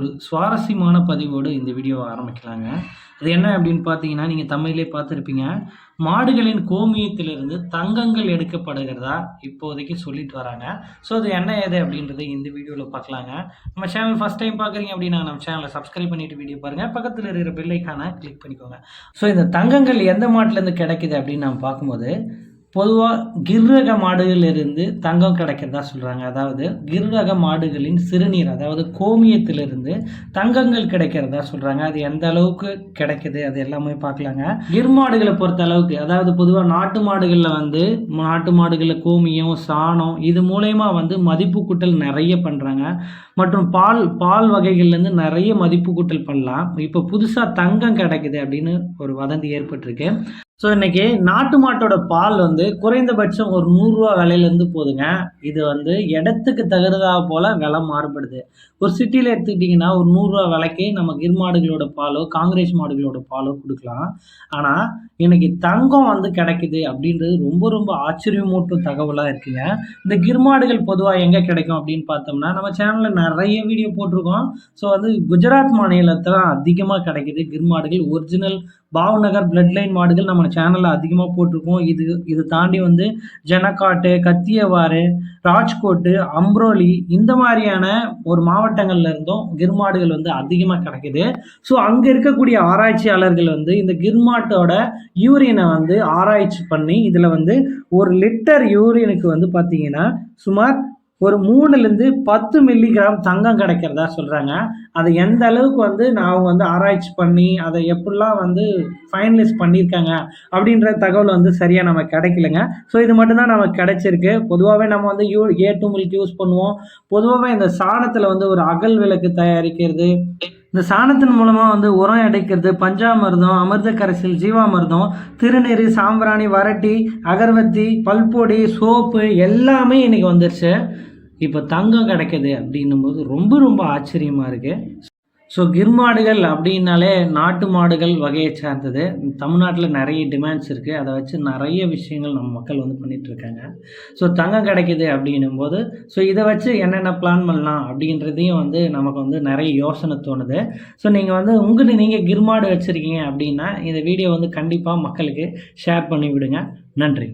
ஒரு சுவாரஸ்யமான பதிவோடு இந்த வீடியோவை ஆரம்பிக்கலாங்க. அது என்ன அப்படின்னு பார்த்தீங்கன்னா நீங்கள் தமிழிலே பார்த்துருப்பீங்க. மாடுகளின் கோமியத்திலிருந்து தங்கங்கள் எடுக்கப்படுகிறதா இப்போதைக்கு சொல்லிட்டு வராங்க. ஸோ அது என்ன ஏது அப்படின்றத இந்த வீடியோவில் பார்க்கலாங்க. நம்ம சேனல் ஃபஸ்ட் டைம் பார்க்குறீங்க அப்படின்னா நம்ம சேனலை சப்ஸ்கிரைப் பண்ணிட்டு வீடியோ பாருங்கள் பக்கத்தில் இருக்கிற பெல்லைக்கான கிளிக் பண்ணிக்கோங்க. ஸோ இந்த தங்கங்கள் எந்த மாட்டிலேருந்து கிடைக்குது அப்படின்னு நம்ம பார்க்கும்போது பொதுவாக கிர்ரக மாடுகளிலிருந்து தங்கம் கிடைக்கிறதா சொல்கிறாங்க அதாவது கிர்ரக மாடுகளின் சிறுநீர் அதாவது கோமியத்திலிருந்து தங்கங்கள் கிடைக்கிறதா சொல்கிறாங்க அது எந்த அளவுக்கு கிடைக்குது அது எல்லாமே பார்க்கலாங்க. கிர் மாடுகளை பொறுத்த அளவுக்கு அதாவது பொதுவாக நாட்டு மாடுகளில் வந்து நாட்டு மாடுகளில் கோமியம் சாணம் இது மூலயமா வந்து மதிப்பு கூட்டல் நிறைய பண்ணுறாங்க மற்றும் பால் பால் வகைகள்லேருந்து நிறைய மதிப்பு கூட்டல் பண்ணலாம். இப்போ புதுசாக தங்கம் கிடைக்குது அப்படின்னு ஒரு வதந்தி ஏற்பட்டிருக்கு. ஸோ இன்னைக்கு நாட்டு மாட்டோட பால் வந்து குறைந்தபட்சம் ஒரு நூறுரூவா விலையிலேருந்து போதுங்க. இது வந்து இடத்துக்கு தகுந்ததா போல் விலை மாறுபடுது. ஒரு சிட்டியில் எடுத்துக்கிட்டிங்கன்னா ஒரு நூறுரூவா விலைக்கு நம்ம கிர் மாடுகளோட பாலோ காங்கிரஸ் மாடுகளோட பாலோ கொடுக்கலாம். ஆனால் இன்னைக்கு தங்கம் வந்து கிடைக்குது அப்படின்றது ரொம்ப ரொம்ப ஆச்சரியமூட்டும் தகவலாக இருக்குங்க. இந்த கிர் மாடுகள் பொதுவாக எங்கே கிடைக்கும் அப்படின்னு பார்த்தோம்னா நம்ம சேனலில் நிறைய வீடியோ போட்டிருக்கோம். ஸோ வந்து குஜராத் மாநிலத்தில் அதிகமாக கிடைக்குது கிர் மாடுகள். ஒரிஜினல் பாவ்நகர் பிளட் லைன் மாடுகள் நம்ம சேனலில் அதிகமாக போட்டிருக்கோம். இது இது தாண்டி வந்து ஜனக்காட்டு கத்தியவாறு ராஜ்கோட்டு அம்ரோலி இந்த மாதிரியான ஒரு மாவட்டங்கள்ல இருந்தும் கிர்மாடுகள் வந்து அதிகமாக கிடைக்குது. ஸோ அங்கே இருக்கக்கூடிய ஆராய்ச்சியாளர்கள் வந்து இந்த கிர்மாட்டோட யூரியனை வந்து ஆராய்ச்சி பண்ணி இதில் வந்து ஒரு லிட்டர் யூரியனுக்கு வந்து பார்த்தீங்கன்னா சுமார் ஒரு மூணுலேருந்து பத்து மில்லிகிராம் தங்கம் கிடைக்கிறதா சொல்கிறாங்க அதை எந்த அளவுக்கு வந்து நான் வந்து ஆராய்ச்சி பண்ணி அதை எப்படிலாம் வந்து ஃபைனலைஸ் பண்ணியிருக்காங்க அப்படின்ற தகவல் வந்து சரியாக நம்ம கிடைக்கலங்க. ஸோ இது மட்டும்தான் நமக்கு கிடைச்சிருக்கு. பொதுவாகவே நம்ம வந்து you A two milk use பண்ணுவோம். பொதுவாகவே இந்த சாணத்தில் வந்து ஒரு அகல் விளக்கு தயாரிக்கிறது இந்த சாணத்தின் மூலமாக வந்து உரம் அடைக்கிறது பஞ்சாமிர்தம் அமிர்த கரைசல் ஜீவாமிர்தம் திருநீர் சாம்பிராணி வரட்டி அகர்வத்தி பல்பொடி சோப்பு எல்லாமே இன்றைக்கி வந்துருச்சு. இப்போ தங்கம் கிடைக்குது அப்படின்னும் போது ரொம்ப ரொம்ப ஆச்சரியமாக இருக்குது ஸோ கிர் மாடுகள் அப்படின்னாலே நாட்டு மாடுகள் வகையை சார்ந்தது. தமிழ்நாட்டில் நிறைய டிமாண்ட்ஸ் இருக்குது அதை வச்சு நிறைய விஷயங்கள் நம்ம மக்கள் வந்து பண்ணிகிட்ருக்காங்க ஸோ தங்கம் கிடைக்கிது அப்படின்னும் போது ஸோ இதை வச்சு என்னென்ன பிளான் பண்ணலாம் அப்படின்றதையும் வந்து நமக்கு வந்து நிறைய யோசனை தோணுது. ஸோ நீங்கள் வந்து உங்களுக்கு நீங்கள் கிர் மாடு வச்சுருக்கீங்க அப்படின்னா இந்த வீடியோ வந்து கண்டிப்பாக மக்களுக்கு ஷேர் பண்ணி விடுங்க நன்றி.